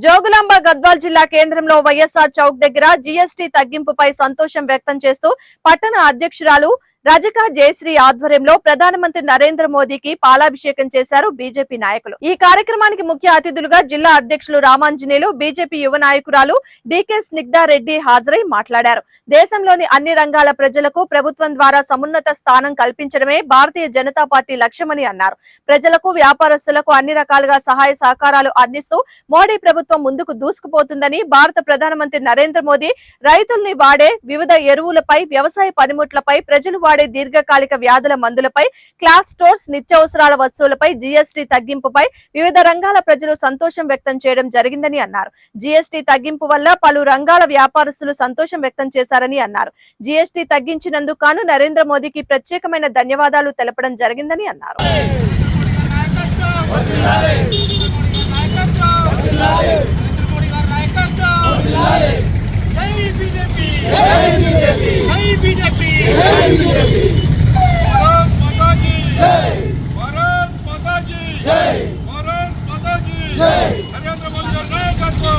జోగులాంబ గద్వాల్ జిల్లా కేంద్రంలో వైఎస్ఆర్ చౌక్ దగ్గర జీఎస్టీ తగ్గింపుపై సంతోషం వ్యక్తం చేస్తూ పట్టణ అధ్యక్షురాలు రజక జయశ్రీ ఆధ్వర్యంలో ప్రధానమంత్రి నరేంద్ర మోదీకి పాలాభిషేకం చేశారు బీజేపీ నాయకులు. ఈ కార్యక్రమానికి ముఖ్య అతిథులుగా జిల్లా అధ్యక్షులు రామాంజనేయులు బీజేపీ యువ నాయకురాలు డీకే స్నిగ్ధారెడ్డి హాజరై మాట్లాడారు. దేశంలోని అన్ని రంగాల ప్రజలకు ప్రభుత్వం ద్వారా సమున్నత స్థానం కల్పించడమే భారతీయ జనతా పార్టీ లక్ష్యమని అన్నారు. ప్రజలకు వ్యాపారస్తులకు అన్ని రకాలుగా సహాయ సహకారాలు అందిస్తూ మోడీ ప్రభుత్వం ముందుకు దూసుకుపోతుందని భారత ప్రధానమంత్రి నరేంద్ర మోదీ రైతుల్ని వాడే వివిధ ఎరువులపై వ్యవసాయ పనిముట్లపై ప్రజలు వాడే దీర్ఘకాలిక వ్యాధుల మందులపై క్లాస్ స్టోర్స్ నిత్యావసరాల వస్తువులపై జీఎస్టీ తగ్గింపుపై వివిధ రంగాల ప్రజలు సంతోషం వ్యక్తం చేయడం జరిగిందని అన్నారు. జీఎస్టీ తగ్గింపు వల్ల పలు రంగాల వ్యాపారస్తులు సంతోషం వ్యక్తం చేశారని అన్నారు. జీఎస్టీ తగ్గించినందుకు గాను నరేంద్ర మోదీకి ప్రత్యేకమైన ధన్యవాదాలు తెలపడం జరిగిందని అన్నారు. జై. నరేంద్ర మోదీ నాయకత్వం